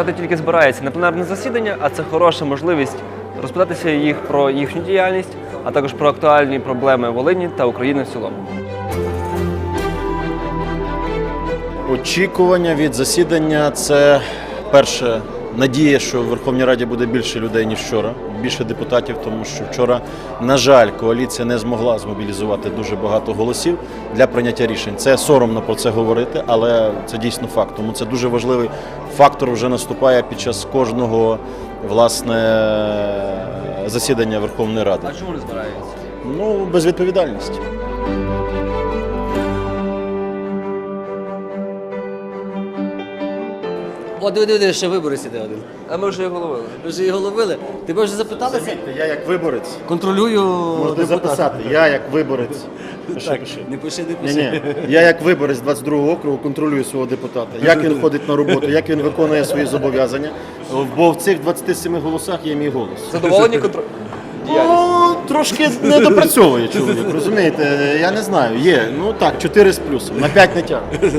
Депутати тільки збираються на пленарне засідання, а це хороша можливість розпитатися їх про їхню діяльність, а також про актуальні проблеми Волині та України в цілому. Очікування від засідання це перше надія, що в Верховній Раді буде більше людей ніж вчора, більше депутатів, тому що вчора, на жаль, коаліція не змогла змобілізувати дуже багато голосів для прийняття рішень. Це соромно про це говорити, але це дійсно факт. Тому це дуже важливий фактор вже наступає під час кожного власне засідання Верховної Ради. А чому не збираються? Ну, безвідповідальність. О, диви, диви, диви, ще виборець іде один. А ми вже його ловили. Ви вже його ловили. Тебе вже запиталися? Я як виборець. Контролюю Можна депутата. записати. Я як виборець. Пиши, Так, пиши. не пиши, не Ні, пиши. ні. Я як виборець 22 округу контролюю свого депутата. Як він ходить на роботу, як він виконує свої зобов'язання. Бо в цих 27 голосах є мій голос. Задоволені контроль? Ну, трошки не допрацьовує чоловік, розумієте? Я не знаю. Є. Ну так, 4 з плюсом. На 5 не тягне.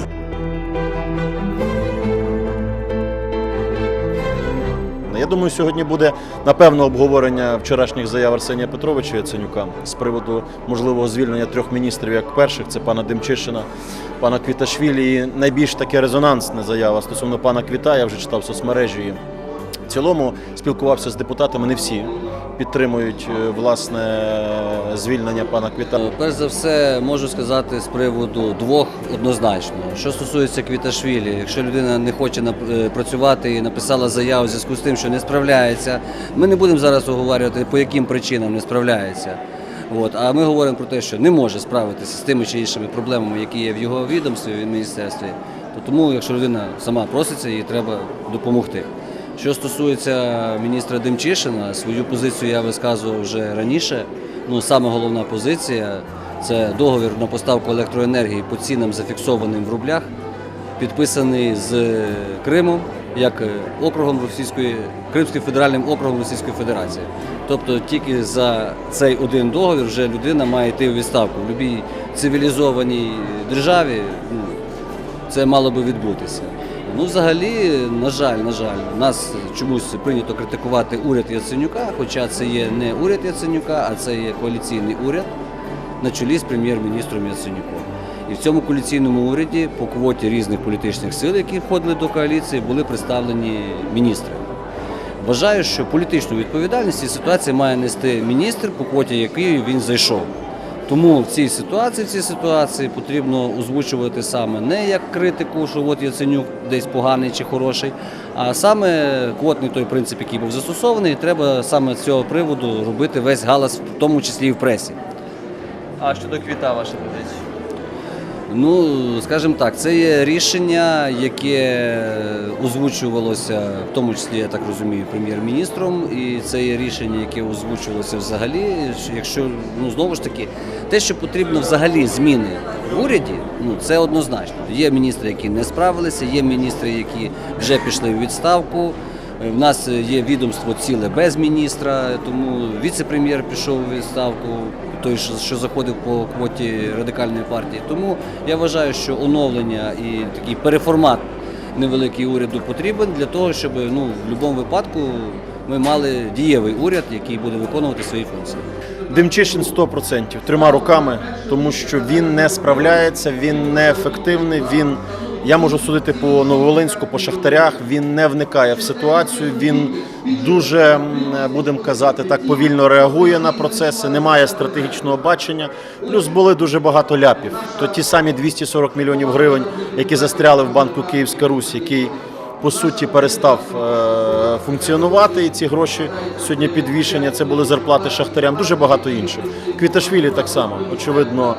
Думаю, сьогодні буде напевно обговорення вчорашніх заяв Арсенія Петровича Яценюка з приводу можливого звільнення трьох міністрів, як перших це пана Демчишина, пана Квіташвілі. І найбільш таке резонансне заява стосовно пана Квіта. Я вже читав соцмережі. В цілому спілкувався з депутатами. Не всі підтримують е, власне звільнення пана Квіта. Перш за все, можу сказати з приводу двох однозначно. Що стосується Квіташвілі, якщо людина не хоче е, працювати і написала заяву в зв'язку з тим, що не справляється, ми не будемо зараз оговорювати, по яким причинам не справляється. От. А ми говоримо про те, що не може справитися з тими чи іншими проблемами, які є в його відомстві, в міністерстві. То тому, якщо людина сама проситься, їй треба допомогти. Що стосується міністра Демчишина, свою позицію я висказував вже раніше. Ну, саме головна позиція це договір на поставку електроенергії по цінам зафіксованим в рублях, підписаний з Кримом як округом Російської Кримським федеральним округом Російської Федерації. Тобто тільки за цей один договір вже людина має йти у відставку. В будь-якій цивілізованій державі ну, це мало би відбутися. Ну, взагалі, на жаль, на жаль, нас чомусь прийнято критикувати уряд Яценюка, хоча це є не уряд Яценюка, а це є коаліційний уряд на чолі з прем'єр-міністром Яценюком. І в цьому коаліційному уряді по квоті різних політичних сил, які входили до коаліції, були представлені міністри. Вважаю, що політичну відповідальність і ситуації має нести міністр, по квоті якої він зайшов. Тому в цій ситуації, в цій ситуації потрібно озвучувати саме не як критику, що от Яценюк десь поганий чи хороший, а саме квотний той принцип, який був застосований, треба саме з цього приводу робити весь галас, в тому числі і в пресі. А щодо квіта ваша позиція? Ну, скажімо так, це є рішення, яке озвучувалося, в тому числі, я так розумію, прем'єр-міністром, і це є рішення, яке озвучувалося взагалі. Якщо ну знову ж таки, те, що потрібно взагалі зміни в уряді, ну це однозначно. Є міністри, які не справилися, є міністри, які вже пішли в відставку. В нас є відомство ціле без міністра, тому віце-прем'єр пішов у відставку, той, що заходив по квоті радикальної партії. Тому я вважаю, що оновлення і такий переформат невеликий уряду потрібен для того, щоб ну, в будь-якому випадку ми мали дієвий уряд, який буде виконувати свої функції. Демчишин 100%, трьома руками, тому що він не справляється, він неефективний. Він я можу судити по Нововолинську, по шахтарях. Він не вникає в ситуацію. Він дуже будемо казати так, повільно реагує на процеси, немає стратегічного бачення. Плюс були дуже багато ляпів. То ті самі 240 мільйонів гривень, які застряли в банку Київська Русь, який по суті перестав е, функціонувати. І ці гроші сьогодні підвішення. Це були зарплати шахтарям, дуже багато інших. Квіташвілі так само, очевидно.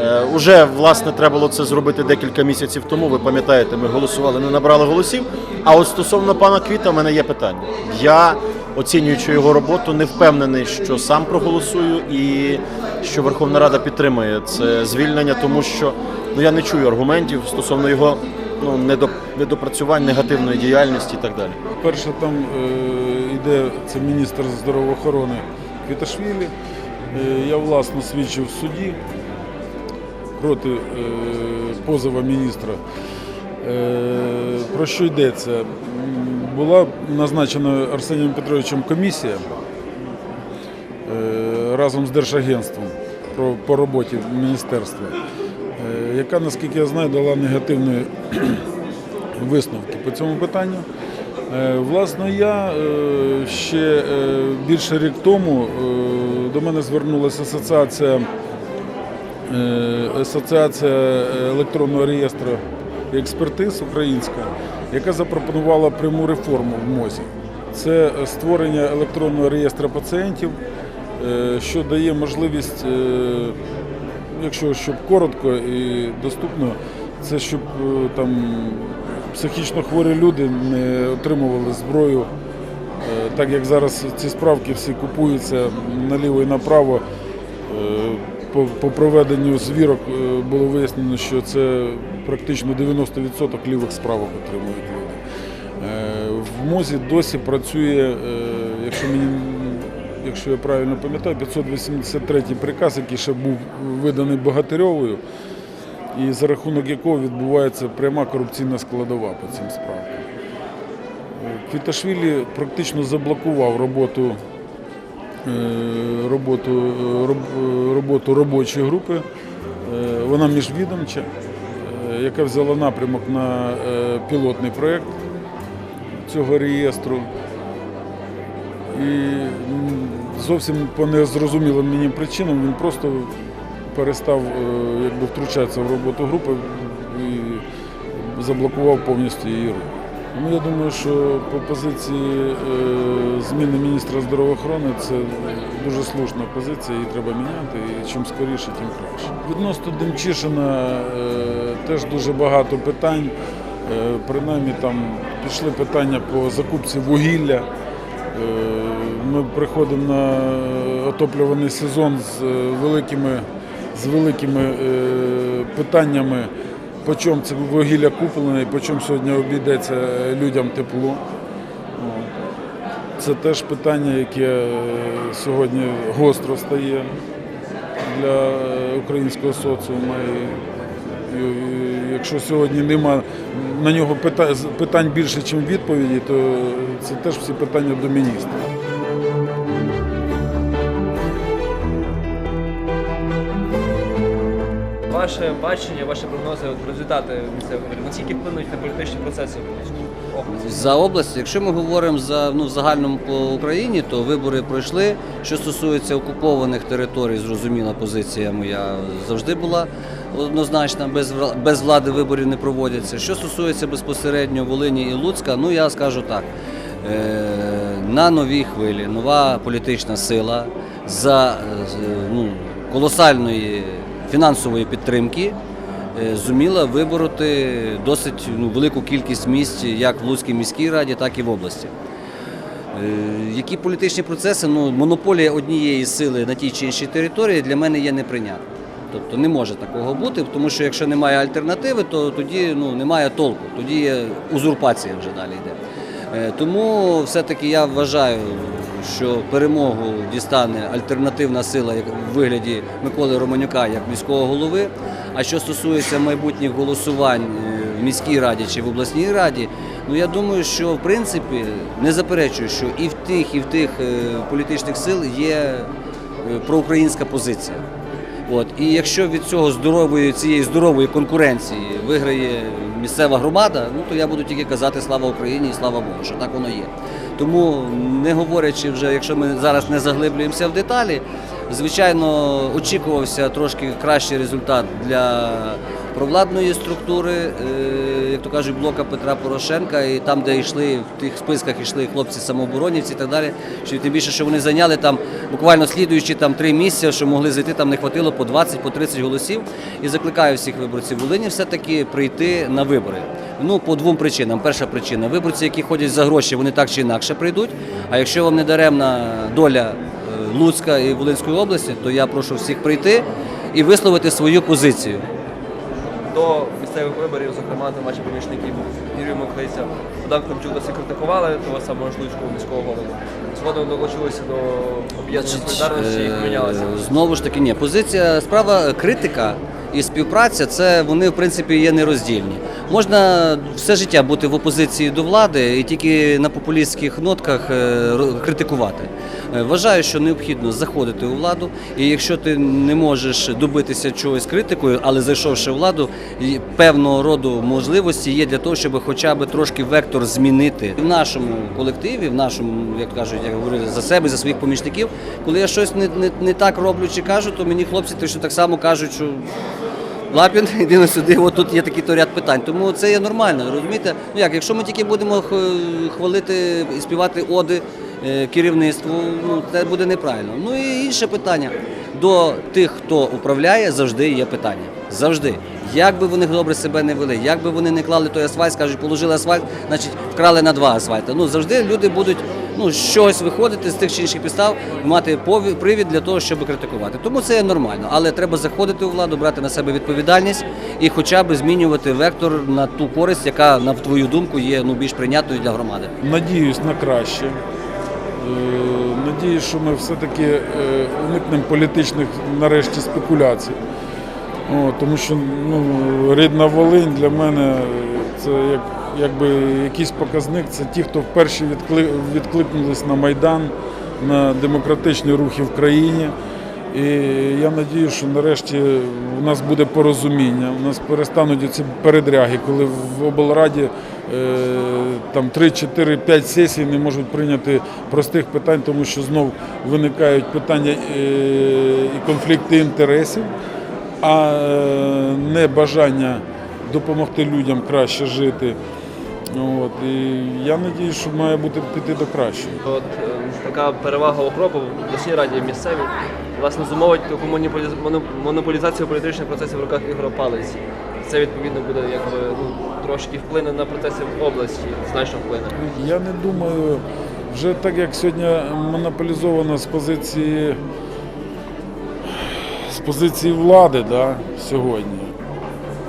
Е, Уже власне треба було це зробити декілька місяців тому. Ви пам'ятаєте, ми голосували, не набрали голосів. А от стосовно пана Квіта, в мене є питання. Я, оцінюючи його роботу, не впевнений, що сам проголосую і що Верховна Рада підтримує це звільнення, тому що ну я не чую аргументів стосовно його ну недопрацювань, негативної діяльності і так далі. Перше там е, йде це міністр здоровоохорони Квіташвілі. Е, я власно свідчив в суді проти е, позова міністра. Е, Про що йдеться? Була назначена Арсенієм Петровичем комісія е, разом з Держагентством по роботі міністерства, яка, наскільки я знаю, дала негативні висновки по цьому питанню. Власне, я ще більше рік тому до мене звернулася асоціація, асоціація електронного реєстру експертиз українська, яка запропонувала пряму реформу в МОЗі. Це створення електронного реєстру пацієнтів, е, що дає можливість, е, якщо щоб коротко і доступно, це щоб е, там психічно хворі люди не отримували зброю, е, так як зараз ці справки всі купуються наліво і направо. По, проведенню звірок е, було вияснено, що це практично 90% лівих справок отримують люди. Е, В МОЗі досі працює, е, якщо мені якщо я правильно пам'ятаю, 583 приказ, який ще був виданий Богатирьовою, і за рахунок якого відбувається пряма корупційна складова по цим справкам. Квіташвілі практично заблокував роботу, роботу, е, е, роботу робочої групи. Е, Вона міжвідомча, е, яка взяла напрямок на е, пілотний проєкт цього реєстру. І зовсім по незрозумілим мені причинам він просто перестав е, якби, втручатися в роботу групи і заблокував повністю її рух. Ну, я думаю, що по позиції е, зміни міністра здравоохорони це дуже слушна позиція, її треба міняти, і чим скоріше, тим краще. Відносно Демчишина е, теж дуже багато питань. Е, принаймні там пішли питання по закупці вугілля. Ми приходимо на отоплюваний сезон з великими, з великими питаннями, по чому це вугілля куплене і по чому сьогодні обійдеться людям тепло. Це теж питання, яке е, сьогодні гостро стає для е, українського соціуму. І, якщо сьогодні нема на нього питань більше, ніж відповіді, то це теж всі питання до міністра. Ваше бачення, ваші прогнози, от результати місцевих виборів, наскільки вплинуть на політичні процеси в області? За область, якщо ми говоримо за ну загальному по Україні, то вибори пройшли. Що стосується окупованих територій, зрозуміла позиція моя завжди була однозначна. Без без влади виборів не проводяться. Що стосується безпосередньо Волині і Луцька, ну я скажу так. е, На новій хвилі нова політична сила за е, ну, колосальної фінансової підтримки е, зуміла вибороти досить ну, велику кількість місць як в Луцькій міській раді, так і в області. Е, Які політичні процеси, ну, монополія однієї сили на тій чи іншій території для мене є неприйнятним. Тобто не може такого бути, тому що якщо немає альтернативи, то тоді ну, немає толку, тоді є узурпація вже далі йде. Е, Тому все-таки я вважаю, що перемогу дістане альтернативна сила в вигляді Миколи Романюка як міського голови. А що стосується майбутніх голосувань е, в міській раді чи в обласній раді, ну я думаю, що в принципі не заперечую, що і в тих, і в тих е, політичних сил є е, проукраїнська позиція. От і якщо від цього здорової цієї здорової конкуренції виграє місцева громада, ну то я буду тільки казати слава Україні і слава Богу, що так воно є. Тому не говорячи вже, якщо ми зараз не заглиблюємося в деталі, звичайно, очікувався трошки кращий результат для провладної структури, е, як то кажуть, блока Петра Порошенка, і там, де йшли в тих списках, йшли хлопці самооборонівці і так далі. Що тим більше, що вони зайняли там буквально слідуючі там три місця, що могли зайти, там не хватило по 20, по 30 голосів. І закликаю всіх виборців Волині все-таки прийти на вибори. Ну, по двом причинам. Перша причина виборці, які ходять за гроші, вони так чи інакше прийдуть. А якщо вам не даремна доля е, Луцька і Волинської області, то я прошу всіх прийти і висловити свою позицію. До місцевих виборів, зокрема до наших помічників Юрію Миколаївця, Богдан Климчук досі критикували того самого Шлуцького міського голову. Згодом долучилися до об'єднання солідарності і Е, помінялися. Знову ж таки, ні. Позиція справа е, критика і співпраця це вони в принципі є нероздільні. Можна все життя бути в опозиції до влади і тільки на популістських нотках е, критикувати. Вважаю, що необхідно заходити у владу, і якщо ти не можеш добитися чогось критикою, але зайшовши в владу, певного роду можливості є для того, щоб хоча б трошки вектор змінити в нашому колективі, в нашому, як кажуть, я говорю за себе, за своїх помічників. Коли я щось не, не, не так роблю чи кажу, то мені хлопці точно так само кажуть, що Лапін, іди на сюди, от тут є такий то ряд питань. Тому це є нормально, розумієте? Ну як, якщо ми тільки будемо хвалити і співати оди е, керівництву, ну це буде неправильно. Ну і інше питання. До тих, хто управляє, завжди є питання. Завжди. Як би вони добре себе не вели, як би вони не клали той асфальт, скажуть, положили асфальт, значить вкрали на два асфальти. Ну завжди люди будуть ну, з чогось виходити з тих чи інших підстав, мати привід для того, щоб критикувати. Тому це нормально. Але треба заходити у владу, брати на себе відповідальність і хоча б змінювати вектор на ту користь, яка, на твою думку, є ну, більш прийнятною для громади. Надіюсь на краще. Е, Надіюсь, що ми все-таки е, уникнемо політичних нарешті спекуляцій. О, тому що ну, рідна Волинь для мене це як, якби якийсь показник. Це ті, хто вперше відкли, відкликнулись на Майдан, на демократичні рухи в країні. І я сподіваюся, що нарешті у нас буде порозуміння, у нас перестануть ці передряги, коли в облраді е, там 3, 4, 5 сесій не можуть прийняти простих питань, тому що знов виникають питання е, і конфлікти інтересів, а е, не бажання допомогти людям краще жити. От, і я сподіваюся, що має бути піти до кращого. От е, така перевага окропу в обласній раді місцевій власне зумовить таку монополіз- монополізацію політичних процесів в руках Палиці. Це відповідно буде якби ну, трошки вплине на процеси в області, значно вплине. Я не думаю, вже так як сьогодні монополізовано з позиції, позиції влади да, сьогодні.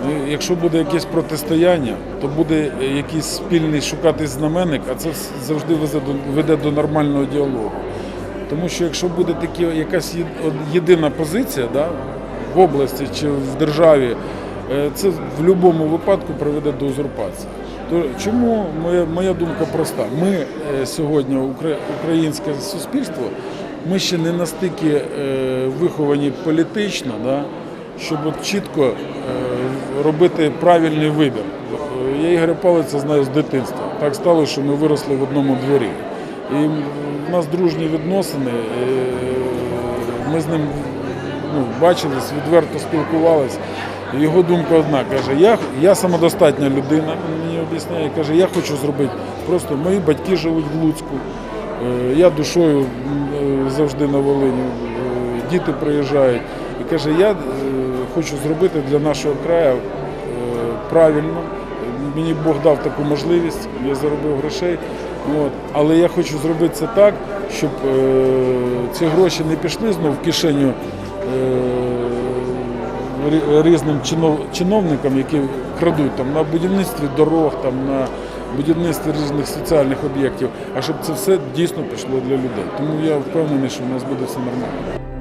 Ну, Якщо буде якесь протистояння, то буде якийсь спільний шукати знаменник, а це завжди веде до нормального діалогу. Тому що якщо буде такі, якась єдина позиція да, в області чи в державі, е, це в будь-якому випадку приведе до узурпації. То чому моя, моя думка проста? Ми е, сьогодні, українське суспільство, ми ще не настільки е, виховані політично, да, щоб от чітко е, робити правильний вибір. Я Ігоря Палиця знаю з дитинства. Так сталося, що ми виросли в одному дворі. І в нас дружні відносини. е, Ми з ним ну, бачились, відверто спілкувалися. Його думка одна, каже, я, я самодостатня людина, мені об'ясняє, каже, я хочу зробити. Просто мої батьки живуть в Луцьку, я душою завжди на Волині, е, діти приїжджають. І каже, я е, хочу зробити для нашого краю е, правильно. Мені Бог дав таку можливість, я заробив грошей. Але я хочу зробити це так, щоб ці гроші не пішли знову в кишеню різним чинов- чиновникам, які крадуть там, на будівництві дорог, там, на будівництві різних соціальних об'єктів, а щоб це все дійсно пішло для людей. Тому я впевнений, що у нас буде все нормально.